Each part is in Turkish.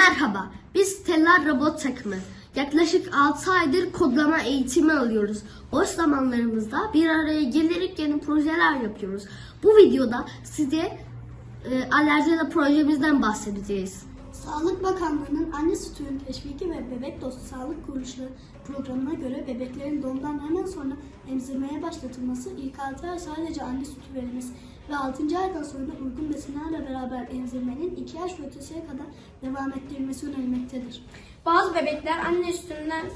Merhaba, biz Stellar Robot takımı. Yaklaşık 6 aydır kodlama eğitimi alıyoruz. Boş zamanlarımızda bir araya gelerek yeni projeler yapıyoruz. Bu videoda size e, alerjide projemizden bahsedeceğiz. Sağlık Bakanlığı'nın anne sütünün teşviki ve bebek dostu sağlık kuruluşları programına göre bebeklerin doğumdan hemen sonra emzirmeye başlatılması, ilk 6 ay sadece anne sütü verilmesi ve 6. aydan sonra uygun besinlerle beraber emzirmenin 2 yaş ve kadar devam ettirilmesi önerilmektedir. Bazı bebekler anne sütünden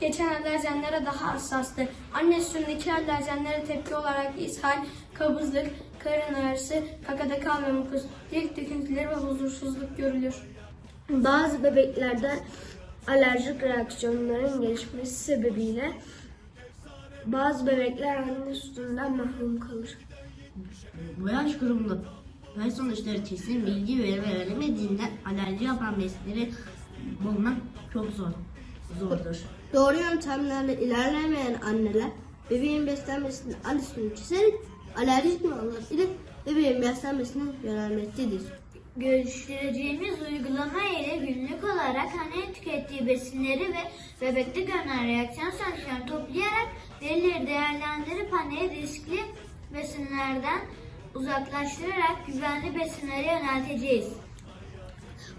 geçen alerjenlere daha hassastır. Anne sütündeki alerjenlere tepki olarak ishal, kabızlık, karın ağrısı, kakada kalma mukus, cilt döküntüleri ve huzursuzluk görülür. Bazı bebeklerde alerjik reaksiyonların gelişmesi sebebiyle bazı bebekler anne sütünden mahrum kalır. Bu yaş grubunda ve sonuçları kesin bilgi ve alerji yapan besinleri bulmak çok zor zordur. Doğru yöntemlerle ilerlemeyen anneler bebeğin beslenmesini anne sütünü keserek alerjik mallar ile bebeğin beslenmesine yönelmektedir. Geliştireceğimiz uygulama ile günlük olarak annenin tükettiği besinleri ve bebekte görülen reaksiyon sonuçlarını toplayarak verileri değerlendirip anneye riskli besinlerden uzaklaştırarak güvenli besinlere yönelteceğiz.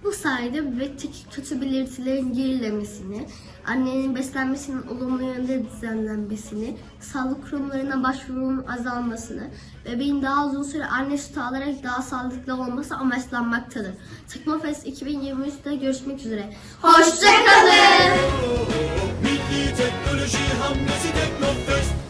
Bu sayede bebekteki kötü belirtilerin gerilemesini, annenin beslenmesinin olumlu yönde düzenlenmesini, sağlık kurumlarına başvurunun azalmasını, bebeğin daha uzun süre anne sütü alarak daha sağlıklı olması amaçlanmaktadır. Teknofest 2023'te görüşmek üzere. Hoşçakalın.